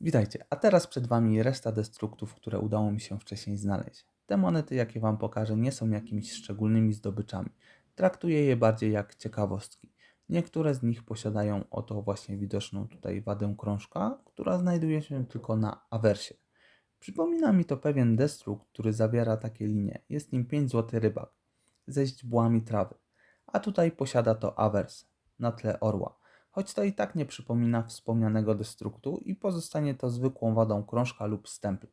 Witajcie, a teraz przed Wami reszta destruktów, które udało mi się wcześniej znaleźć. Te monety, jakie Wam pokażę, nie są jakimiś szczególnymi zdobyczami. Traktuję je bardziej jak ciekawostki. Niektóre z nich posiadają oto właśnie widoczną tutaj wadę krążka, która znajduje się tylko na awersie. Przypomina mi to pewien destrukt, który zawiera takie linie. Jest nim 5 zł rybak ze źdźbłami trawy. A tutaj posiada to awers na tle orła. Choć to i tak nie przypomina wspomnianego destruktu i pozostanie to zwykłą wadą krążka lub stempla.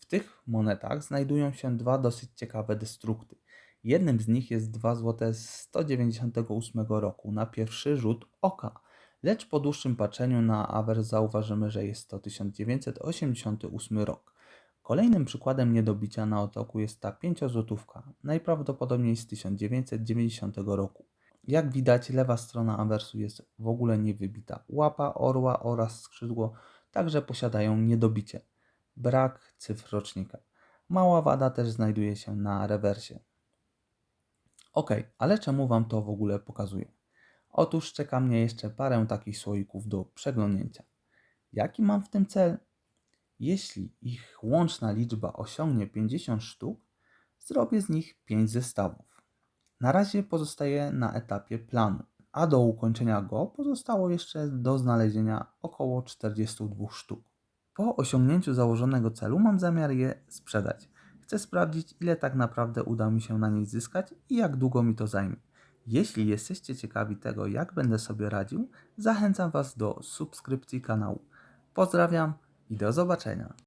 W tych monetach znajdują się dwa dosyć ciekawe destrukty. Jednym z nich jest 2 zł z 198 roku na pierwszy rzut oka, lecz po dłuższym patrzeniu na awers zauważymy, że jest to 1988 rok. Kolejnym przykładem niedobicia na otoku jest ta 5-złotówka, najprawdopodobniej z 1990 roku. Jak widać, lewa strona awersu jest w ogóle niewybita. Łapa, orła oraz skrzydło także posiadają niedobicie. Brak cyfr rocznika. Mała wada też znajduje się na rewersie. Ok, ale czemu Wam to w ogóle pokazuję? Otóż czeka mnie jeszcze parę takich słoików do przeglądnięcia. Jaki mam w tym cel? Jeśli ich łączna liczba osiągnie 50 sztuk, zrobię z nich 5 zestawów. Na razie pozostaję na etapie planu, a do ukończenia go pozostało jeszcze do znalezienia około 42 sztuk. Po osiągnięciu założonego celu mam zamiar je sprzedać. Chcę sprawdzić, ile tak naprawdę uda mi się na nich zyskać i jak długo mi to zajmie. Jeśli jesteście ciekawi tego, jak będę sobie radził, zachęcam Was do subskrypcji kanału. Pozdrawiam i do zobaczenia.